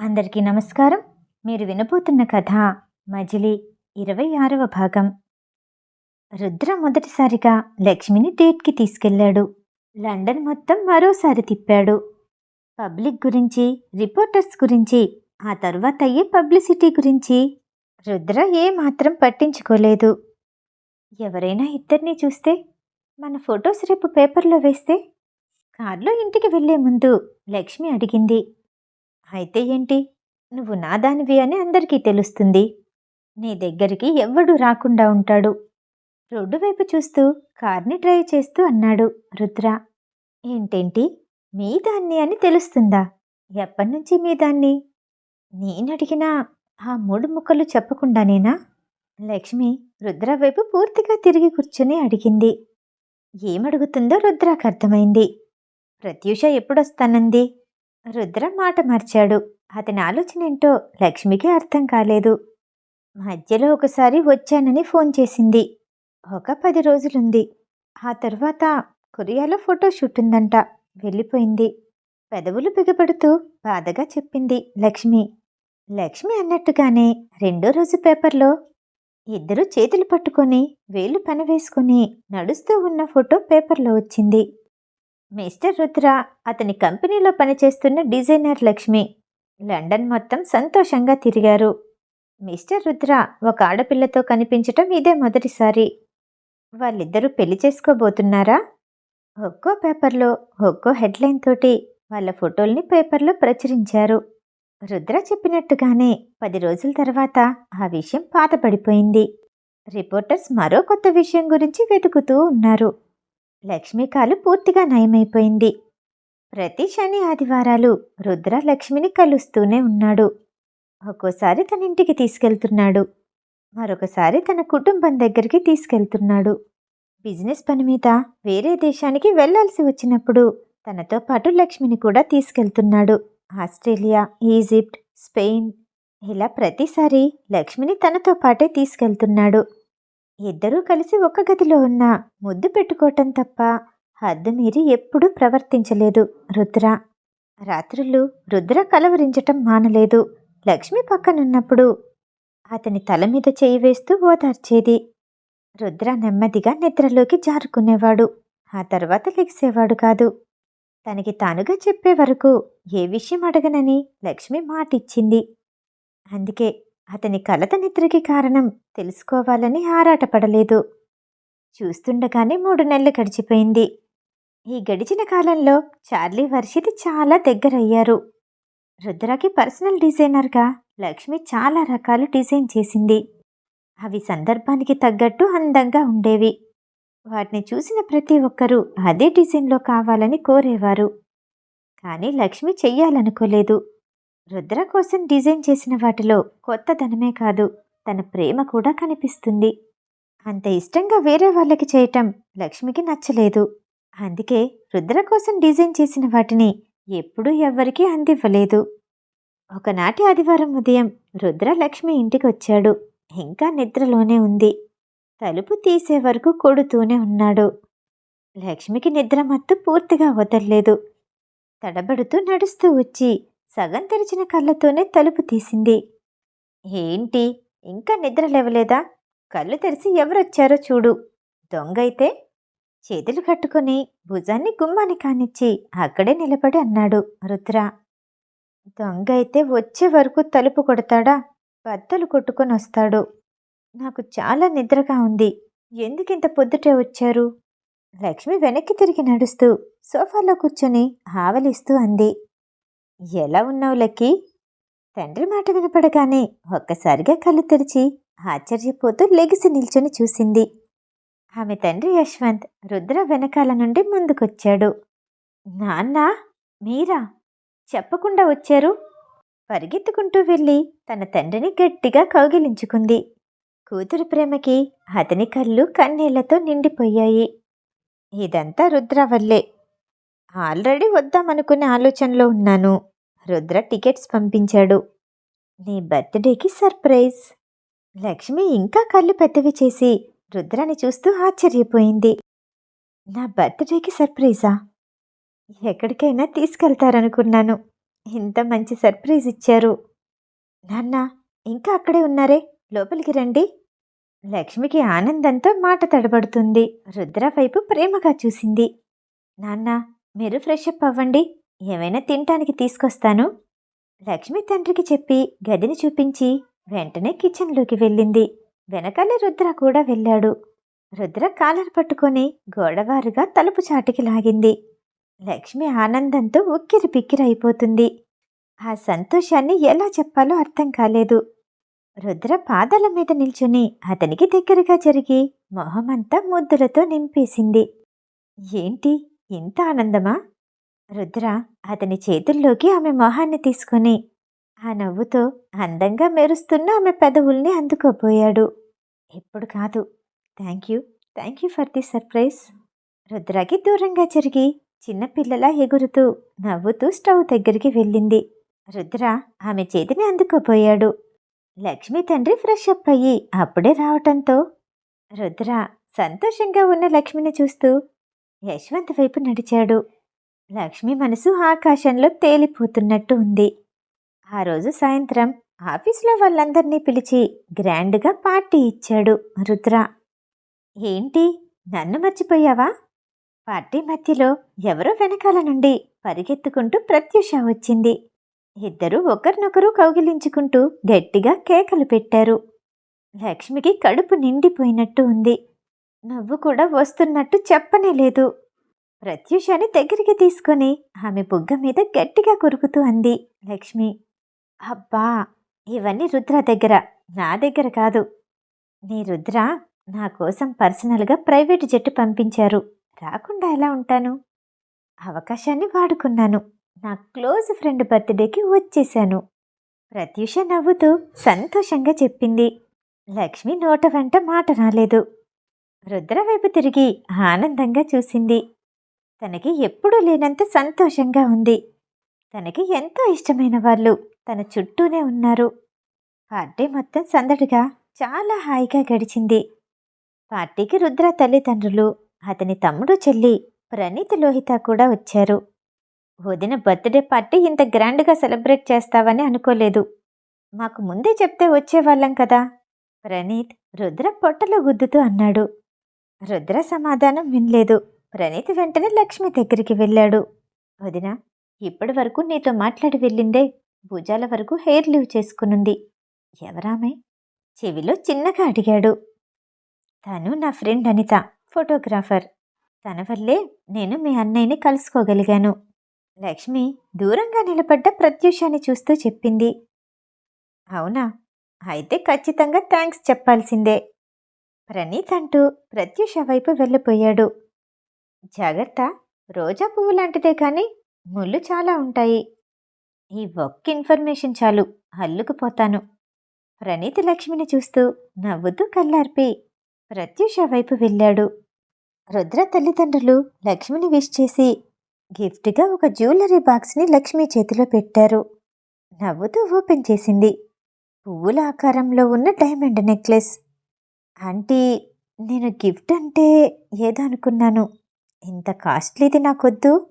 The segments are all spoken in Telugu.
అందరికీ నమస్కారం. మీరు వినబోతున్న కథ మజిలీ ఇరవై ఆరవ భాగం. రుద్ర మొదటిసారిగా లక్ష్మిని డేట్కి తీసుకెళ్ళాడు. లండన్ మొత్తం మరోసారి తిప్పాడు. పబ్లిక్ గురించి రిపోర్టర్స్ గురించి ఆ తరువాత అయ్యే పబ్లిసిటీ గురించి రుద్ర ఏమాత్రం పట్టించుకోలేదు. ఎవరైనా ఇద్దరిని చూస్తే మన ఫొటోస్ రేపు పేపర్లో వేస్తే కార్లో ఇంటికి వెళ్ళే ముందు లక్ష్మి అడిగింది అయితే ఏంటి? నువ్వు నా దానివి అని అందరికీ తెలుస్తుంది. నీ దగ్గరికి ఎవ్వడూ రాకుండా ఉంటాడు. రోడ్డు వైపు చూస్తూ కార్ని డ్రైవ్ చేస్తూ అన్నాడు రుద్ర. ఏంటేంటి? మీ దాన్ని అని తెలుస్తుందా? ఎప్పటినుంచి మీ దాన్ని? నేనడిగినా ఆ మూడు ముక్కలు చెప్పకుండానేనా? లక్ష్మి రుద్ర వైపు పూర్తిగా తిరిగి కూర్చుని అడిగింది. ఏమడుగుతుందో రుద్రాకు అర్థమైంది. ప్రత్యూష ఎప్పుడొస్తానంది? రుద్ర మాట మార్చాడు. అతని ఆలోచన ఏంటో లక్ష్మికి అర్థం కాలేదు. మధ్యలో ఒకసారి వచ్చానని ఫోన్ చేసింది. ఒక పది రోజులుంది. ఆ తర్వాత కొరియాలో ఫోటోషూట్ ఉందంట. వెళ్ళిపోయింది. పెదవులు బిగపడుతూ బాధగా చెప్పింది లక్ష్మి. లక్ష్మి అన్నట్టుగానే రెండో రోజు పేపర్లో ఇద్దరు చేతులు పట్టుకొని వేలు పనివేసుకుని నడుస్తూ ఉన్న ఫోటో పేపర్లో వచ్చింది. మిస్టర్ రుద్ర అతని కంపెనీలో పనిచేస్తున్న డిజైనర్ లక్ష్మి. లండన్ మొత్తం సంతోషంగా తిరిగారు. మిస్టర్ రుద్ర ఒక ఆడపిల్లతో కనిపించటం ఇదే మొదటిసారి. వాళ్ళిద్దరూ పెళ్ళి చేసుకోబోతున్నారా? ఒక్కో పేపర్లో ఒక్కో హెడ్లైన్ తోటి వాళ్ళ ఫోటోల్ని పేపర్లో ప్రచురించారు. రుద్ర చెప్పినట్టుగానే పది రోజుల తర్వాత ఆ విషయం పాతపడిపోయింది రిపోర్టర్స్ మరో కొత్త విషయం గురించి వెతుకుతూ ఉన్నారు. లక్ష్మి కాలు పూర్తిగా నయమైపోయింది. ప్రతి శని ఆదివారాలు రుద్ర లక్ష్మిని కలుస్తూనే ఉన్నాడు. ఒక్కోసారి తన ఇంటికి తీసుకెళ్తున్నాడు. మరొకసారి తన కుటుంబం దగ్గరికి తీసుకెళ్తున్నాడు. బిజినెస్ పని మీద వేరే దేశానికి వెళ్ళాల్సి వచ్చినప్పుడు తనతో పాటు లక్ష్మిని కూడా తీసుకెళ్తున్నాడు. ఆస్ట్రేలియా ఈజిప్ట్ స్పెయిన్ ఇలా ప్రతిసారి లక్ష్మిని తనతో పాటే తీసుకెళ్తున్నాడు. ఇద్దరూ కలిసి ఒక గదిలో ఉన్న ముద్దు పెట్టుకోవటం తప్ప హద్దు మీరి ఎప్పుడూ ప్రవర్తించలేదు రుద్ర. రాత్రులు రుద్ర కలవరించటం మానలేదు. లక్ష్మి పక్కనున్నప్పుడు అతని తల మీద చేయి వేస్తూ ఓదార్చేది. రుద్ర నెమ్మదిగా నిద్రలోకి జారుకునేవాడు. ఆ తర్వాత లెగిసేవాడు కాదు. తనకి తానుగా చెప్పే వరకు ఏ విషయం అడగనని లక్ష్మి మాటిచ్చింది. అందుకే అతని కలత నిద్రకి కారణం తెలుసుకోవాలని ఆరాటపడలేదు. చూస్తుండగానే మూడు నెలలు గడిచిపోయింది. ఈ గడిచిన కాలంలో చార్లీ వర్షిత్ చాలా దగ్గరయ్యారు. రుద్రకి పర్సనల్ డిజైనర్గా లక్ష్మి చాలా రకాలు డిజైన్ చేసింది. అవి సందర్భానికి తగ్గట్టు అందంగా ఉండేవి. వాటిని చూసిన ప్రతి ఒక్కరూ అదే డిజైన్లో కావాలని కోరేవారు. కానీ లక్ష్మి చెయ్యాలనుకోలేదు. రుద్ర కోసం డిజైన్ చేసిన వాటిలో కొత్తదనమే కాదు తన ప్రేమ కూడా కనిపిస్తుంది. అంత ఇష్టంగా వేరే వాళ్ళకి చేయటం లక్ష్మికి నచ్చలేదు. అందుకే రుద్ర కోసం డిజైన్ చేసిన వాటిని ఎప్పుడూ ఎవ్వరికీ అందివ్వలేదు. ఒకనాటి ఆదివారం ఉదయం రుద్ర లక్ష్మి ఇంటికి వచ్చాడు ఇంకా నిద్రలోనే ఉంది. తలుపు తీసే వరకు కొడుతూనే ఉన్నాడు. లక్ష్మికి నిద్ర మత్తు పూర్తిగా వదల్లేదు. తడబడుతూ నడుస్తూ వచ్చి సగం తెరిచిన కళ్ళతోనే తలుపు తీసింది. ఏంటి? ఇంకా నిద్ర లేవలేదా? కళ్ళు తెరిచి ఎవరొచ్చారో చూడు. దొంగైతే? చేతులు కట్టుకొని భుజాన్ని గుమ్మాని కానిచ్చి అక్కడే నిలబడి అన్నాడు రుద్ర. దొంగ అయితే వచ్చే వరకు తలుపు కొడతాడా? బద్దలు కొట్టుకొని వస్తాడు. నాకు చాలా నిద్రగా ఉంది. ఎందుకింత పొద్దుటే వచ్చారు? లక్ష్మి వెనక్కి తిరిగి నడుస్తూ సోఫాలో కూర్చొని ఆవలిస్తూ అంది. ఎలా ఉన్నావు లక్కీ? తండ్రి మాట వినపడగానే ఒక్కసారిగా కళ్ళు తెరిచి ఆశ్చర్యపోతూ లెగిసి నిల్చొని చూసింది. ఆమె తండ్రి యశ్వంత్ రుద్ర వెనకాల నుండి ముందుకొచ్చాడు. నాన్న మీరా? చెప్పకుండా వచ్చారు? పరిగెత్తుకుంటూ వెళ్ళి తన తండ్రిని గట్టిగా కౌగిలించుకుంది. కూతురు ప్రేమకి అతని కళ్ళు కన్నీళ్ళతో నిండిపోయాయి. ఇదంతా రుద్ర వల్లే. ఆల్రెడీ వద్దామనుకునే ఆలోచనలో ఉన్నాను. రుద్ర టికెట్స్ పంపించాడు. నీ బర్త్డేకి సర్ప్రైజ్. లక్ష్మి ఇంకా కళ్ళు పెద్దవి చేసి రుద్రాని చూస్తూ ఆశ్చర్యపోయింది. నా బర్త్డేకి సర్ప్రైజా? ఎక్కడికైనా తీసుకెళ్తారనుకున్నాను. ఇంత మంచి సర్ప్రైజ్ ఇచ్చారు. నాన్న ఇంకా అక్కడే ఉన్నారే? లోపలికి రండి. లక్ష్మికి ఆనందంతో మాట తడబడుతుంది. రుద్ర వైపు ప్రేమగా చూసింది. నాన్న మీరు ఫ్రెష్ అప్ అవ్వండి. ఏమైనా తినటానికి తీసుకొస్తాను? లక్ష్మి తండ్రికి చెప్పి గదిని చూపించి వెంటనే కిచెన్లోకి వెళ్ళింది. వెనకాలే రుద్ర కూడా వెళ్ళాడు. రుద్ర కాలర్ పట్టుకొని గోడవారుగా తలుపు చాటుకి లాగింది. లక్ష్మి ఆనందంతో ఉక్కిరి పిక్కిరైపోతుంది ఆ సంతోషాన్ని ఎలా చెప్పాలో అర్థం కాలేదు. రుద్ర పాదాల మీద నిల్చుని అతనికి దగ్గరగా జరిగి మొహమంతా ముద్దులతో నింపేసింది. ఏంటి? ఇంత ఆనందమా? రుద్ర అతని చేతుల్లోకి ఆమె మొహాన్ని తీసుకొని ఆ నవ్వుతో అందంగా మెరుస్తున్న ఆమె పెదవుల్ని అందుకోబోయాడు. ఇప్పుడు కాదు. Thank you. Thank you for the surprise. రుద్రకి దూరంగా జరిగి చిన్నపిల్లలా ఎగురుతూ నవ్వుతూ స్టవ్ దగ్గరికి వెళ్ళింది. రుద్ర ఆమె చేతిని అందుకోబోయాడు. లక్ష్మి తండ్రి ఫ్రెష్ అప్ అయ్యి అప్పుడే రావటంతో రుద్ర సంతోషంగా ఉన్న లక్ష్మిని చూస్తూ యశ్వంత్ వైపు నడిచాడు. లక్ష్మి మనసు ఆకాశంలో తేలిపోతున్నట్టు ఉంది. ఆ రోజు సాయంత్రం ఆఫీస్లో వాళ్ళందరినీ పిలిచి గ్రాండ్గా పార్టీ ఇచ్చాడు రుద్ర. ఏంటి నన్ను మర్చిపోయావా? పార్టీ మధ్యలో ఎవరో వెనకాల నుండి పరిగెత్తుకుంటూ ప్రత్యూష వచ్చింది. ఇద్దరూ ఒకరినొకరు కౌగిలించుకుంటూ గట్టిగా కేకలు పెట్టారు. లక్ష్మికి కడుపు నిండిపోయినట్టు ఉంది. నువ్వు కూడా వస్తున్నట్టు చెప్పనే లేదు. ప్రత్యూషని దగ్గరికి తీసుకొని ఆమె బుగ్గ మీద గట్టిగా కురుకుతూ అంది లక్ష్మి అబ్బా ఇవన్నీ రుద్ర దగ్గర నా దగ్గర కాదు. నీ రుద్ర నా కోసం పర్సనల్గా ప్రైవేటు జట్టు పంపించారు. రాకుండా ఎలా ఉంటాను? అవకాశాన్ని వాడుకున్నాను. నా క్లోజ్ ఫ్రెండ్ బర్త్డేకి వచ్చేశాను. ప్రత్యూష నవ్వుతూ సంతోషంగా చెప్పింది లక్ష్మి నోట వెంట మాట రాలేదు. రుద్ర వైపు తిరిగి ఆనందంగా చూసింది తనకి ఎప్పుడూ లేనంత సంతోషంగా ఉంది. తనకి ఎంతో ఇష్టమైన వాళ్ళు తన చుట్టూనే ఉన్నారు. పార్టీ మొత్తం సందడిగా చాలా హాయిగా గడిచింది. పార్టీకి రుద్ర తల్లిదండ్రులు అతని తమ్ముడు చెల్లి ప్రణీత్ లోహిత కూడా వచ్చారు. వదిన బర్త్డే పార్టీ ఇంత గ్రాండ్గా సెలబ్రేట్ చేస్తావని అనుకోలేదు. మాకు ముందే చెప్తే వచ్చేవాళ్ళం కదా? ప్రణీత్ రుద్ర పొట్టలో గుద్దుతూ అన్నాడు. రుద్ర సమాధానం వినలేదు. ప్రణీత్ వెంటనే లక్ష్మి దగ్గరికి వెళ్ళాడు. వదిన ఇప్పటి వరకు నీతో మాట్లాడి వెళ్ళిందే. భుజాల వరకు హెయిర్ లీవ్ చేసుకునుంది. ఎవరామె? చెవిలో చిన్నగా అడిగాడు. తను నా ఫ్రెండ్ అనిత ఫోటోగ్రాఫర్. తన వల్లే నేను మీ అన్నయ్యని కలుసుకోగలిగాను. లక్ష్మి దూరంగా నిలబడ్డ ప్రత్యూషాన్ని చూస్తూ చెప్పింది. అవునా? అయితే ఖచ్చితంగా థ్యాంక్స్ చెప్పాల్సిందే. ప్రణీత్ అంటూ ప్రత్యూష వైపు వెళ్ళిపోయాడు. జాగ్రత్త. రోజా పువ్వు లాంటిదే కానీ ముళ్ళు చాలా ఉంటాయి. ఈ ఒక్క ఇన్ఫర్మేషన్ చాలు. అల్లుకుపోతాను ప్రణీతి లక్ష్మిని చూస్తూ నవ్వుతూ కళ్ళార్పి. ప్రత్యూష వైపు వెళ్ళాడు. రుద్ర తల్లిదండ్రులు లక్ష్మిని విష్ చేసి గిఫ్ట్గా ఒక జ్యువెలరీ బాక్స్ని లక్ష్మి చేతిలో పెట్టారు. నవ్వుతూ ఓపెన్ చేసింది. పువ్వుల ఆకారంలో ఉన్న డైమండ్ నెక్లెస్. ఆంటీ నేను గిఫ్ట్ అంటే ఏదో అనుకున్నాను. ఇంత కాస్ట్లీది నాకొద్దు.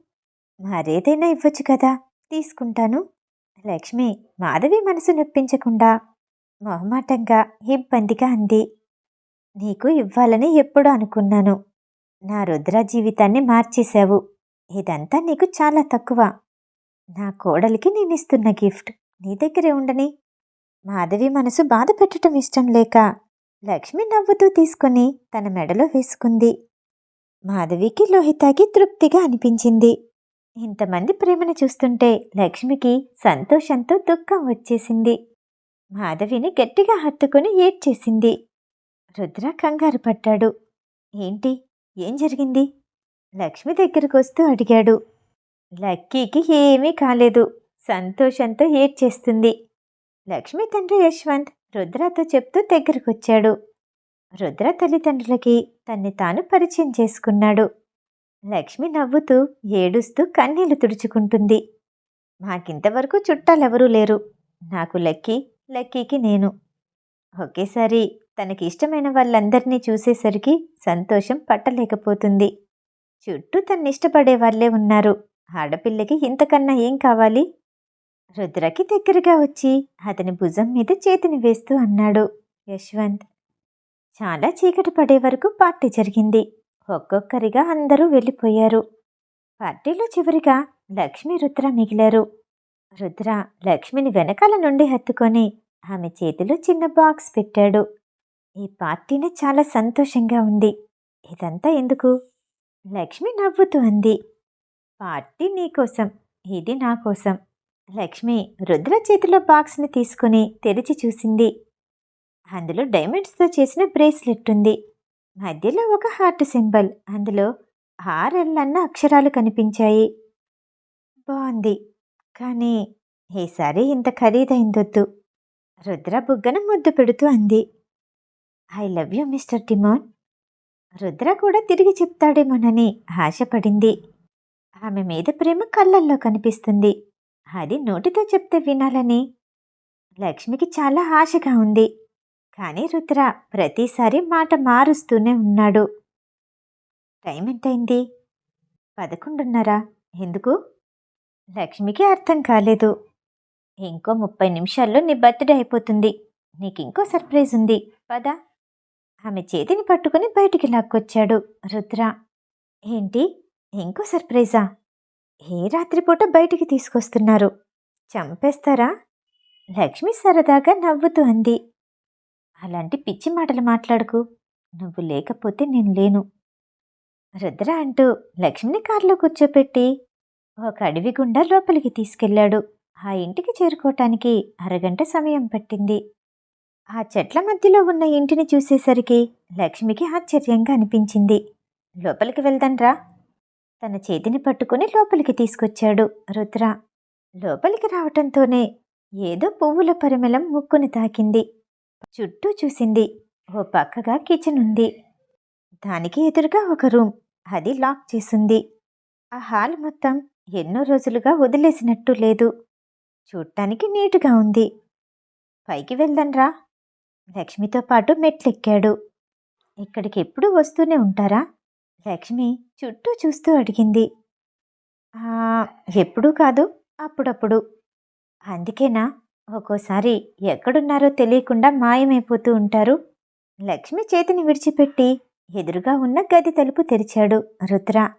మరేదైనా ఇవ్వచ్చు కదా తీసుకుంటాను. లక్ష్మి మాధవి మనసు నొప్పించకుండా మొహమాటంగా ఇబ్బందిగా అంది. నీకు ఇవ్వాలని ఎప్పుడూ అనుకున్నాను. నా రుద్ర జీవితాన్ని మార్చేశావు. ఇదంతా నీకు చాలా తక్కువ. నా కోడలికి నేను ఇస్తున్న గిఫ్ట్. నీ దగ్గరే ఉండని. మాధవి మనసు బాధ పెట్టడం ఇష్టం లేక లక్ష్మి నవ్వుతూ తీసుకొని తన మెడలో వేసుకుంది. మాధవికి లోహితాకి తృప్తిగా అనిపించింది. ఇంతమంది ప్రేమను చూస్తుంటే లక్ష్మికి సంతోషంతో దుఃఖం వచ్చేసింది. మాధవిని గట్టిగా హత్తుకుని ఏడ్చేసింది. రుద్ర కంగారు పడ్డాడు. ఏంటి? ఏం జరిగింది? లక్ష్మి దగ్గరకు వస్తూ అడిగాడు. లక్కీకి ఏమీ కాలేదు. సంతోషంతో ఏడ్చేస్తుంది. లక్ష్మి తండ్రి యశ్వంత్ రుద్రతో చెప్తూ దగ్గరకొచ్చాడు. రుద్ర తల్లిదండ్రులకి తన్ని తాను పరిచయం చేసుకున్నాడు. లక్ష్మి నవ్వుతూ ఏడుస్తూ కన్నీళ్ళు తుడుచుకుంటుంది. మాకింతవరకు చుట్టాలెవరూ లేరు. నాకు లక్కీ లక్కీకి నేను. ఒకేసారి తనకి ఇష్టమైన వాళ్ళందరినీ చూసేసరికి సంతోషం పట్టలేకపోతుంది. చుట్టూ తన్నిష్టపడే వాళ్ళే ఉన్నారు. ఆడపిల్లకి ఇంతకన్నా ఏం కావాలి? రుద్రకి దగ్గరగా వచ్చి అతని భుజం మీద చేతిని వేస్తూ అన్నాడు. యశ్వంత్ చాలా చీకటి పడే వరకు పార్టీ జరిగింది. ఒక్కొక్కరిగా అందరూ వెళ్ళిపోయారు. పార్టీలో చివరిగా లక్ష్మి రుద్ర మిగిలారు. రుద్ర లక్ష్మిని వెనకాల నుండి హత్తుకొని ఆమె చేతిలో చిన్న బాక్స్ పెట్టాడు. ఈ పార్టీని చాలా సంతోషంగా ఉంది. ఇదంతా ఎందుకు? లక్ష్మి నవ్వుతూ అంది. పార్టీ నీకోసం ఇది నా కోసం. లక్ష్మి రుద్ర చేతిలో బాక్స్ని తీసుకుని తెరిచి చూసింది. అందులో డైమండ్స్తో చేసిన బ్రేస్లెట్ ఉంది. మధ్యలో ఒక హార్ట్ సింబల్. అందులో ఆర్ఎల్ అన్న అక్షరాలు కనిపించాయి. బాగుంది కానీ ఈసారి ఇంత ఖరీదైందొద్దు. రుద్ర బుగ్గన ముద్దు పెడుతూ అంది. I love you mister Timon. Rudra కూడా తిరిగి చెప్తాడేమోనని ఆశపడింది. ఆమె మీద ప్రేమ కళ్ళల్లో కనిపిస్తుంది. అది నోటితో చెప్తే వినాలని. లక్ష్మికి చాలా ఆశగా ఉంది. కానీ రుద్ర ప్రతిసారి మాట మారుస్తూనే ఉన్నాడు. టైం ఎంతైంది? పదకొండున్నరా. ఎందుకు? లక్ష్మికి అర్థం కాలేదు. ఇంకో ముప్పై నిమిషాల్లో నీ బర్త్డే అయిపోతుంది. నీకు ఇంకో సర్ప్రైజ్ ఉంది. పద. ఆమె చేతిని పట్టుకుని బయటికి లాక్కొచ్చాడు రుద్ర. ఏంటి? ఇంకో సర్ప్రైజా? ఏ రాత్రిపూట బయటికి తీసుకొస్తున్నారు? చంపేస్తారా? లక్ష్మి సరదాగా నవ్వుతూ అంది. అలాంటి పిచ్చి మాటలు మాట్లాడుకు. నువ్వు లేకపోతే నేను లేను. రుద్ర అంటూ లక్ష్మిని కారులో కూర్చోపెట్టి ఒక అడవి గుండా లోపలికి తీసుకెళ్ళాడు. ఆ ఇంటికి చేరుకోవటానికి అరగంట సమయం పట్టింది. ఆ చెట్ల మధ్యలో ఉన్న ఇంటిని చూసేసరికి లక్ష్మికి ఆశ్చర్యంగా అనిపించింది. లోపలికి వెళ్దాన్రా తన చేతిని పట్టుకుని లోపలికి తీసుకొచ్చాడు రుద్ర. లోపలికి రావటంతోనే ఏదో పువ్వుల పరిమళం ముక్కుని తాకింది. చుట్టూ చూసింది. ఓ పక్కగా కిచెన్ ఉంది. దానికి ఎదురుగా ఒక రూమ్. అది లాక్ చేసింది. ఆ హాల్ మొత్తం ఎన్నో రోజులుగా వదిలేసినట్టు లేదు. చూడటానికి నీటుగా ఉంది. పైకి వెళ్దాన్రా లక్ష్మితో పాటు మెట్లెక్కాడు. ఇక్కడికి ఎప్పుడు వస్తూనే ఉంటారా? లక్ష్మి చుట్టూ చూస్తూ అడిగింది. ఎప్పుడూ కాదు అప్పుడప్పుడు. అందుకేనా? ఒక్కోసారి ఎక్కడున్నారో తెలియకుండా మాయమైపోతూ ఉంటారు. లక్ష్మి చేతిని విడిచిపెట్టి ఎదురుగా ఉన్న గది తలుపు తెరిచాడు రుద్ర.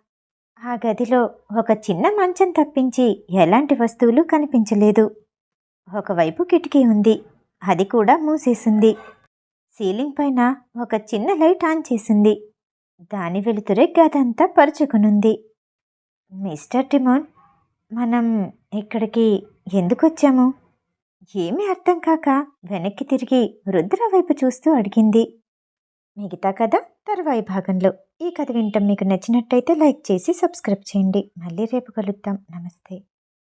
ఆ గదిలో ఒక చిన్న మంచం తప్పించి ఎలాంటి వస్తువులు కనిపించలేదు. ఒకవైపు కిటికీ ఉంది. అది కూడా మూసేసింది. సీలింగ్ పైన ఒక చిన్న లైట్ ఆన్ చేసింది. దాని వెలుతురే గదంతా పరుచుకునుంది. మిస్టర్ టిమోన్ మనం ఇక్కడికి ఎందుకు వచ్చాము ఏమీ అర్థం కాక వెనక్కి తిరిగి రుద్ర వైపు చూస్తూ అడిగింది. మిగతా కథ తర్వాయి భాగంలో. ఈ కథ వింటాం మీకు నచ్చినట్టయితే లైక్ చేసి సబ్స్క్రైబ్ చేయండి. మళ్ళీ రేపు కలుద్దాం. నమస్తే.